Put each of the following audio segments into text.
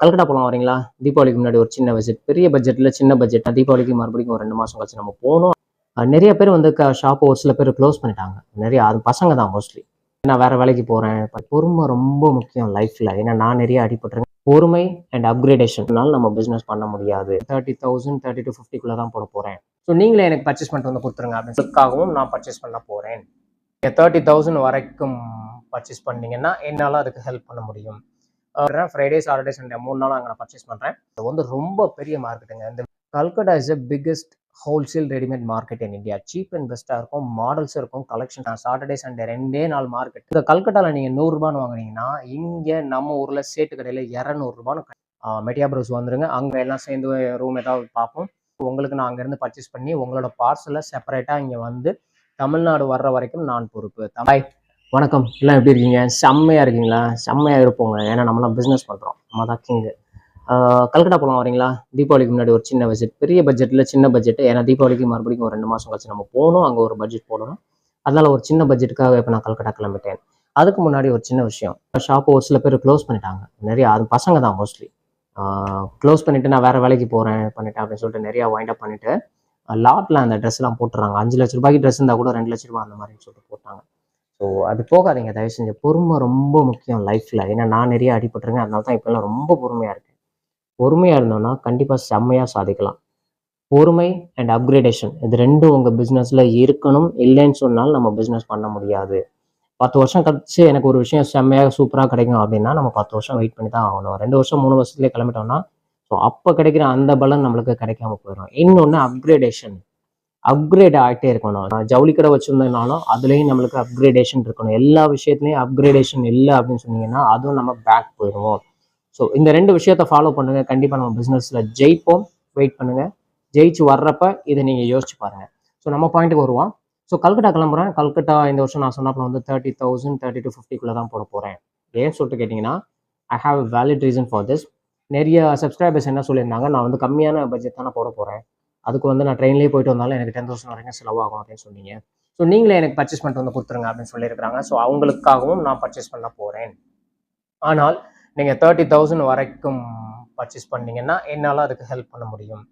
கல்கட்டா போகலாம் வரீங்களா? தீபாவளிக்கு முன்னாடி ஒரு சின்ன பட்ஜெட் பெரிய பட்ஜெட்டில் சின்ன பட்ஜெட் தீபாவளிக்கு மறுபடியும் ஒரு ரெண்டு மாதம் கழிச்சு நம்ம போகணும். நிறைய பேர் வந்து ஷாப் ஒரு சில பேர் க்ளோஸ் பண்ணிட்டாங்க. நிறைய அது பசங்க தான் மோஸ்ட்லி நான் வேற வேலைக்கு போகிறேன் பொறுமை ரொம்ப முக்கியம் லைஃப்பில் ஏன்னா நான் நிறைய அடிபட்டுருங்க பொறுமை அண்ட் அப்கிரேடேஷன்னால நம்ம பிஸ்னஸ் பண்ண முடியாது. தேர்ட்டி தௌசண்ட் தேர்ட்டி டு ஃபிஃப்டிக்குள்ளே தான் போட போகிறேன் ஸோ நீங்களே எனக்கு பர்ச்சேஸ் பண்ணிட்டு வந்து கொடுத்துருங்க. அப்படின்றதுக்காகவும் நான் பர்ச்சேஸ் பண்ண போகிறேன் தேர்ட்டி தௌசண்ட் வரைக்கும் பர்ச்சேஸ் பண்ணீங்கன்னா என்னால் அதுக்கு ஹெல்ப் பண்ண முடியும். ஃப்ரைடே சாட்டர்டே சண்டே மூணு நாள் அங்கே நான் பர்ச்சேஸ் பண்ணுறேன் இது வந்து ரொம்ப பெரிய மார்க்கெட்டுங்க இந்த Calcutta is a biggest wholesale readymade market in India cheap and பெஸ்ட்டாக இருக்கும். மாடல்ஸ் இருக்கும். கலெக்ஷன் சாட்டர்டே சண்டே ரெண்டே நாள் மார்க்கெட் இந்த கல்கட்டாவில் நீங்கள் நூறுரூபான்னு வாங்குனீங்கன்னா இங்கே நம்ம ஊரில் சேட்டு கடையில் இரநூறுபான்னு மெட்டியா ப்ரௌஸ் வந்துருங்க. அங்கே எல்லாம் சேர்ந்து ரூம் ஏதாவது பார்ப்போம். உங்களுக்கு நான் அங்கேருந்து பர்ச்சேஸ் பண்ணி உங்களோட பார்சலை செப்பரேட்டாக இங்கே வந்து தமிழ்நாடு வர்ற வரைக்கும் நான் பொறுப்பு. பாய் வணக்கம். எல்லாம் எப்படி இருக்கீங்க? செம்மையாக இருக்கீங்களா? செம்மையாக இருப்போங்க. ஏன்னா நம்மளாம் பிஸ்னஸ் பண்ணுறோம் நம்ம தான் கிங்கு கல்கட்டா போகலாம் வரீங்களா? தீபாவளிக்கு முன்னாடி ஒரு சின்ன பட்ஜெட் பெரிய பட்ஜெட்டில் சின்ன பட்ஜெட் ஏன்னா தீபாவளிக்கு மறுபடியும் ஒரு ரெண்டு மாதம் கழிச்சு நம்ம போகணும். அங்கே ஒரு பட்ஜெட் போடணும். அதனால் ஒரு சின்ன பட்ஜெட்டுக்காக இப்போ நான் கல்கட்டா கிளம்பிட்டேன். அதுக்கு முன்னாடி ஒரு சின்ன விஷயம். ஷாப்பை ஒரு சில பேர் க்ளோஸ் பண்ணிட்டாங்க. நிறைய அது பசங்க தான் மோஸ்ட்லி க்ளோஸ் பண்ணிட்டு நான் வேற வேலைக்கு போகிறேன் பண்ணிட்டேன் அப்படின்னு சொல்லிட்டு நிறையா வைண்ட் அப் பண்ணிட்டு லாட்டில் அந்த ட்ரெஸ்லாம் போட்டுறாங்க. அஞ்சு லட்ச ரூபாய்க்கு ட்ரெஸ் இருந்தால் கூட ரெண்டு லட்ச ரூபா அந்த மாதிரி சொல்லிட்டு போட்டாங்க. ஸோ அது போகாதீங்க. தயவு செஞ்சு பொறுமை ரொம்ப முக்கியம் லைஃப்பில் ஏன்னா நான் நிறைய அடிபட்டுருங்க அதனால தான் இப்போல்லாம் ரொம்ப பொறுமையாக இருக்கேன். பொறுமையாக இருந்தோம்னா கண்டிப்பாக செம்மையாக சாதிக்கலாம். பொறுமை அண்ட் அப்கிரேடேஷன் இது ரெண்டும் உங்கள் பிஸ்னஸில் இருக்கணும். இல்லைன்னு சொன்னாலும் நம்ம பிஸ்னஸ் பண்ண முடியாது. பத்து வருஷம் கழிச்சு எனக்கு ஒரு விஷயம் செம்மையாக சூப்பராக கிடைக்கும் அப்படின்னா நம்ம பத்து வருஷம் வெயிட் பண்ணி தான் ஆகணும். ரெண்டு வருஷம் மூணு வருஷத்துலேயே கிளம்பிட்டோம்னா ஸோ அப்போ கிடைக்கிற அந்த பலன் நம்மளுக்கு கிடைக்காம போயிடும் இன்னொன்று அப்கிரேடேஷன் அப்கிரேட் ஆகிட்டே இருக்கணும். நான் ஜவுளி கடை வச்சுருந்ததுனாலும் அதுலேயும் நம்மளுக்கு அப்கிரேடேஷன் இருக்கணும். எல்லா விஷயத்துலையும் அப்கிரேடேஷன் இல்லை அப்படின்னு சொன்னீங்கன்னா அதுவும் நம்ம பேக் போயிடுவோம். ஸோ இந்த ரெண்டு விஷயத்த ஃபாலோ பண்ணுங்க. கண்டிப்பாக நம்ம பிஸ்னஸில் ஜெயிப்போம். வெயிட் பண்ணுங்க. ஜெயிச்சு வர்றப்ப இதை நீங்கள் யோசிச்சு பாருங்கள் ஸோ நம்ம பாயிண்ட்டுக்கு வருவோம். ஸோ கல்கட்டா கிளம்புறேன். கல்கட்டா இந்த வருஷம் நான் சொன்னப்பல வந்து தேர்ட்டி தௌசண்ட் தேர்ட்டி டு ஃபிஃப்டிக்குள்ளே தான் போட போகிறேன் ஏன் சொல்லிட்டு கேட்டிங்கன்னா I have valid reason for this நிறைய சப்ஸ்கிரைபர்ஸ் என்ன சொல்லியிருந்தாங்க நான் வந்து கம்மியான பட்ஜெட் தானே போட போகிறேன் அதுக்கு வந்து நான் ட்ரெயின்லேயே போயிட்டு வந்தாலும் எனக்கு டென் தௌசண்ட் வரைக்கும் செலவாகும் அப்படின்னு சொன்னீங்க. ஸோ நீங்களே எனக்கு பர்ச்சேஸ் பண்ணிட்டு வந்து கொடுத்துருங்க அப்படின்னு சொல்லியிருக்கிறாங்க. ஸோ அவங்களுக்காகவும் நான் பர்ச்சேஸ் பண்ண போகிறேன் ஆனால் நீங்கள் தேர்ட்டி தௌசண்ட் வரைக்கும் பர்ச்சேஸ் பண்ணீங்கன்னா என்னால் அதுக்கு ஹெல்ப் பண்ண முடியும்.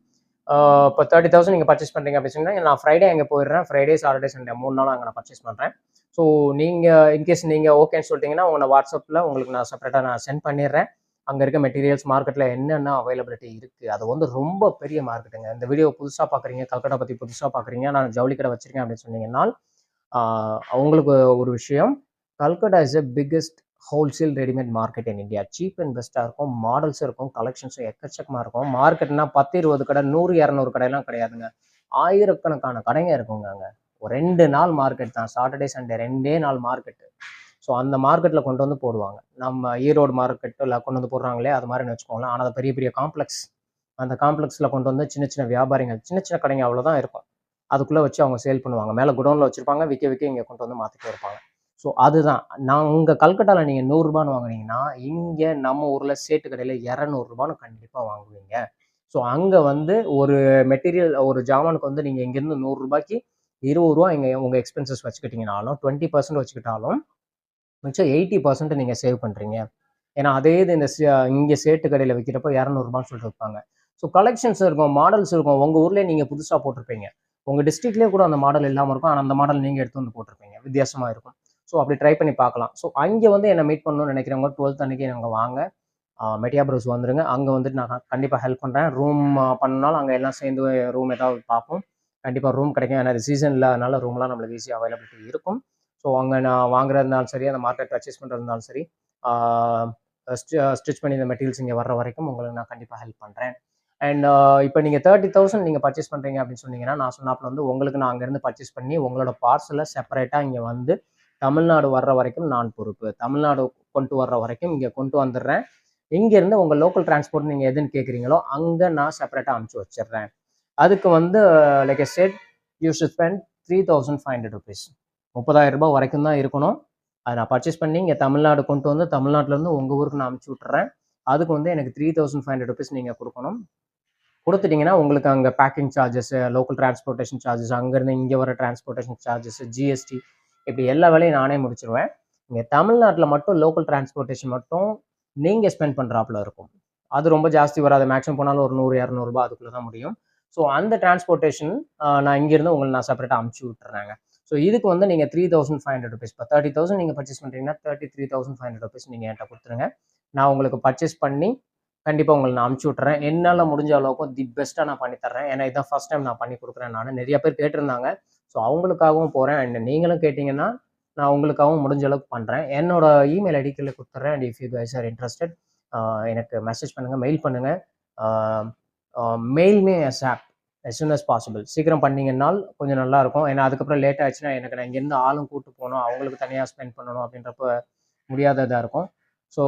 இப்போ தேர்ட்டி தௌசண்ட் நீங்கள் பர்ச்சேஸ் பண்ணுறீங்க அப்படின்னு சொன்னால் நான் ஃப்ரைடே அங்கே போயிடுறேன். ஃப்ரைடே சாட்டர்டே சண்டே மூணு நாள் அங்கே நான் பர்ச்சேஸ் பண்ணுறேன் ஸோ நீங்கள் இன்கேஸ் நீங்கள் ஓகேன்னு சொல்லிட்டீங்கன்னா உங்களை வாட்ஸ்அப்பில் உங்களுக்கு நான் செப்பரேட்டாக நான் சென்ட் பண்ணிடுறேன். அங்கே இருக்க மெட்டீரியல்ஸ் மார்க்கெட்டில் என்னென்ன அவைலபிலிட்டி இருக்குது அது வந்து ரொம்ப பெரிய மார்க்கெட்டுங்க இந்த வீடியோ புதுசாக பார்க்குறீங்க கல்கட்டா பற்றி புதுசாக பார்க்குறீங்க நான் ஜவுளி கடை வச்சுருக்கேன் அப்படின்னு சொன்னீங்கன்னா அவங்களுக்கு ஒரு விஷயம். Calcutta is a biggest wholesale readymade market in India cheap and பெஸ்ட்டாக இருக்கும். மாடல்ஸ் இருக்கும். கலெக்ஷன்ஸும் எக்கச்சக்கமாக இருக்கும். மார்க்கெட்னா பத்து இருபது கடை நூறு இரநூறு கடையெல்லாம் கிடையாதுங்க. ஆயிரக்கணக்கான கடைங்க இருக்குங்க அங்கே. ஒரு ரெண்டு நாள் மார்க்கெட் தான். சாட்டர்டே சண்டே ரெண்டே நாள் மார்க்கெட்டு ஸோ அந்த மார்க்கெட்டில் கொண்டு வந்து போடுவாங்க. நம்ம ஈரோடு மார்க்கெட்டில் கொண்டு வந்து போடுறாங்களே அது மாதிரி வச்சுக்கோங்களேன். ஆனால் அது பெரிய பெரிய காம்ப்ளெக்ஸ் அந்த காம்ப்ளெக்ஸில் கொண்டு வந்து சின்ன சின்ன வியாபாரிகள் சின்ன சின்ன கடைங்க அவ்வளோதான் இருக்கும். அதுக்குள்ளே வச்சு அவங்க சேல் பண்ணுவாங்க. மேலே குடோனில் வச்சுருப்பாங்க விற்க விற்க இங்கே கொண்டு வந்து மாற்றிட்டு இருப்பாங்க. ஸோ அதுதான். நான் உங்கள் கல்கட்டாவில் நீங்கள் நூறுரூபான்னு வாங்குனீங்கன்னா இங்கே நம்ம ஊரில் சேட்டு கடையில் இரநூறுபான்னு கண்டிப்பாக வாங்குவீங்க. ஸோ அங்கே வந்து ஒரு மெட்டீரியல் ஒரு ஜாமானுக்கு வந்து நீங்கள் இங்கேருந்து நூறுரூபாய்க்கு இருபது ரூபா இங்கே உங்கள் எக்ஸ்பென்சஸ் வச்சுக்கிட்டிங்கனாலும் டுவெண்ட்டி பர்சன்ட் வச்சுக்கிட்டாலும் மிச்சம் எயிட்டி பர்சன்ட் நீங்கள் சேவ் பண்ணுறீங்க ஏன்னா அதே இது இந்த இங்கே சேட்டு கடையில் விற்கிறப்போ இரநூறுபான்னு சொல்லிட்டு இருப்பாங்க ஸோ கலெக்ஷன்ஸ் இருக்கும் மாடல்ஸ் இருக்கும். உங்கள் ஊர்லேயே நீங்கள் புதுசாக போட்டிருப்பீங்க. உங்கள் டிஸ்ட்ரிக்ட்லேயே கூட அந்த மாடல் இல்லாமல் இருக்கும். ஆனால் அந்த மாடல் நீங்கள் எடுத்து வந்து போட்டிருப்பீங்க. வித்தியாசமாக இருக்கும். ஸோ அப்படி ட்ரை பண்ணி பார்க்கலாம். ஸோ அங்கே வந்து என்னை மீட் பண்ணணும்னு நினைக்கிறவங்க டுவெல்த் அன்னைக்கு நாங்கள் வாங்க. மெட்டியா ப்ரௌஸ் வந்துருங்க. அங்கே வந்துட்டு நான் கண்டிப்பாக ஹெல்ப் பண்ணுறேன் ரூம் பண்ணனாலும் அங்கே எல்லாம் சேர்ந்து ரூம் ஏதாவது பார்ப்போம். கண்டிப்பாக ரூம் கிடைக்கும். ஏன்னா இது சீசனில் அதனால ரூம்லாம் நம்மளுக்கு ஈஸியாக அவைலபிலிட்டி இருக்கும். ஸோ அங்கே நான் வாங்குறதுனாலும் சரி அந்த மார்க்கெட் பர்ச்சேஸ் இருந்தாலும் சரி ஸ்டிச் பண்ணி இந்த மெட்டீரியல்ஸ் இங்கே வர்ற வரைக்கும் உங்களுக்கு நான் கண்டிப்பாக ஹெல்ப் பண்ணுறேன் அண்ட் இப்போ நீங்கள் தேர்ட்டி தௌசண்ட் நீங்கள் பர்ச்சேஸ் பண்ணுறீங்க அப்படின்னு சொன்னீங்கன்னா நான் சொன்னாப்பில் வந்து உங்களுக்கு நான் அங்கேருந்து பர்ச்சேஸ் பண்ணி உங்களோட பார்சலை செப்பரேட்டாக இங்கே வந்து தமிழ்நாடு வர்ற வரைக்கும் நான் பொறுப்பு. தமிழ்நாடு கொண்டு வர்ற வரைக்கும் இங்கே கொண்டு வந்துடுறேன். இங்கேருந்து உங்கள் லோக்கல் டிரான்ஸ்போர்ட் நீங்கள் எதுன்னு கேட்குறீங்களோ அங்கே நான் செப்பரேட்டாக அனுப்பிச்சி வச்சிடுறேன். அதுக்கு வந்து like a set you should spend three thousand five hundred rupees முப்பதாயிரம் ரூபாய் வரைக்கும் தான் இருக்கணும். அதை நான் பர்ச்சேஸ் பண்ணி இங்கே தமிழ்நாடு கொண்டு வந்து தமிழ்நாட்டிலேருந்து உங்கள் ஊருக்கு நான் அமுச்சு விட்டுறேன். அதுக்கு வந்து எனக்கு three thousand five hundred rupees நீங்கள் கொடுக்கணும். கொடுத்துட்டிங்கன்னா உங்களுக்கு அங்கே packing charges local transportation charges அங்கேருந்து இங்கே வர டிரான்ஸ்போர்ட்டேஷன் சார்ஜஸ் ஜிஎஸ்டி இப்படி எல்லா வேலையும் நானே முடிச்சிருவேன். இங்கே தமிழ்நாட்டில் மட்டும் லோக்கல் டிரான்ஸ்போர்ட்டேஷன் மட்டும் நீங்கள் ஸ்பெண்ட் பண்ணுறாப்புல இருக்கும். அது ரொம்ப ஜாஸ்தி வராது. மேக்ஸிமம் போனாலும் ஒரு நூறு இரநூறுபா அதுக்குள்ளே தான் முடியும். ஸோ அந்த டிரான்ஸ்போர்ட்டேஷன் நான் இங்கேருந்து உங்களை நான் செப்பரேட்டாக அமுச்சு விட்டுறேங்க. ஸோ இதுக்கு வந்து நீங்கள் three thousand five hundred rupees இப்போ தேர்ட்டி தௌசண்ட் நீங்கள் பர்ச்சேஸ் பண்ணுறீங்கன்னா thirty three thousand five hundred rupees நீங்கள் என்கிட்ட கொடுத்துருங்க. நான் உங்களுக்கு பர்ச்சேஸ் பண்ணி கண்டிப்பாக உங்களுக்கு நான் அமுச்சு விட்றேன் என்னால் முடிஞ்ச அளவுக்கு தி பெஸ்ட்டாக நான் பண்ணி தர்றேன். ஏன்னா இதான் ஃபஸ்ட் டைம் நான் பண்ணி கொடுக்குறேன் நான். நிறைய பேர் கேட்டிருந்தாங்க. ஸோ அவங்களுக்காகவும் போகிறேன் அண்ட் நீங்களும் கேட்டிங்கன்னா நான் உங்களுக்காகவும் முடிஞ்ச அளவுக்கு பண்ணுறேன் என்னோட இமெயில் ஐடிக்கில் கொடுத்துட்றேன் and if you guys are interested எனக்கு மெசேஜ் பண்ணுங்கள் மெயில் பண்ணுங்கள் mail me ASAP as soon as possible சீக்கிரம் பண்ணீங்கன்னால் கொஞ்சம் நல்லா இருக்கும் ஏன்னா அதுக்கப்புறம் லேட் ஆச்சுன்னா எனக்கு நான் இங்கேருந்து ஆளும் கூட்டு போகணும் அவங்களுக்கு தனியாக ஸ்பெண்ட் பண்ணணும் அப்படின்றப்ப முடியாததாக இருக்கும். ஸோ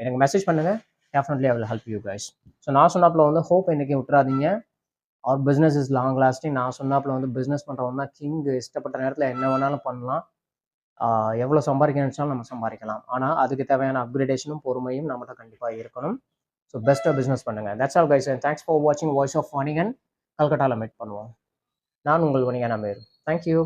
எனக்கு மெசேஜ் பண்ணுங்கள் definitely I will help you guys so நான் சொன்னாப்பில் வந்து ஹோப் என்றைக்கும் விட்டுறாதீங்க. Our business is long lasting நான் சொன்னாப்பில் வந்து பிஸ்னஸ் பண்ணுறவங்க தான் கிங் இஷ்டப்பட்ட நேரத்தில் என்ன வேணாலும் பண்ணலாம். எவ்வளோ சம்பாதிக்க நினச்சாலும் நம்ம சம்பாதிக்கலாம். ஆனால் அதுக்கு தேவையான அப்கிரேடேஷனும் பொறுமையும் நம்மகிட்ட கண்டிப்பாக இருக்கணும். ஸோ பெஸ்ட்டாக பிஸ்னஸ் பண்ணுங்கள் that's all guys thanks for வாட்சிங் வாய்ஸ் ஆஃப் வணிகன் கல்கட்டாவில் மீட் பண்ணுவோம். நான் உங்கள் வணிக அமீர் தேங்க்யூ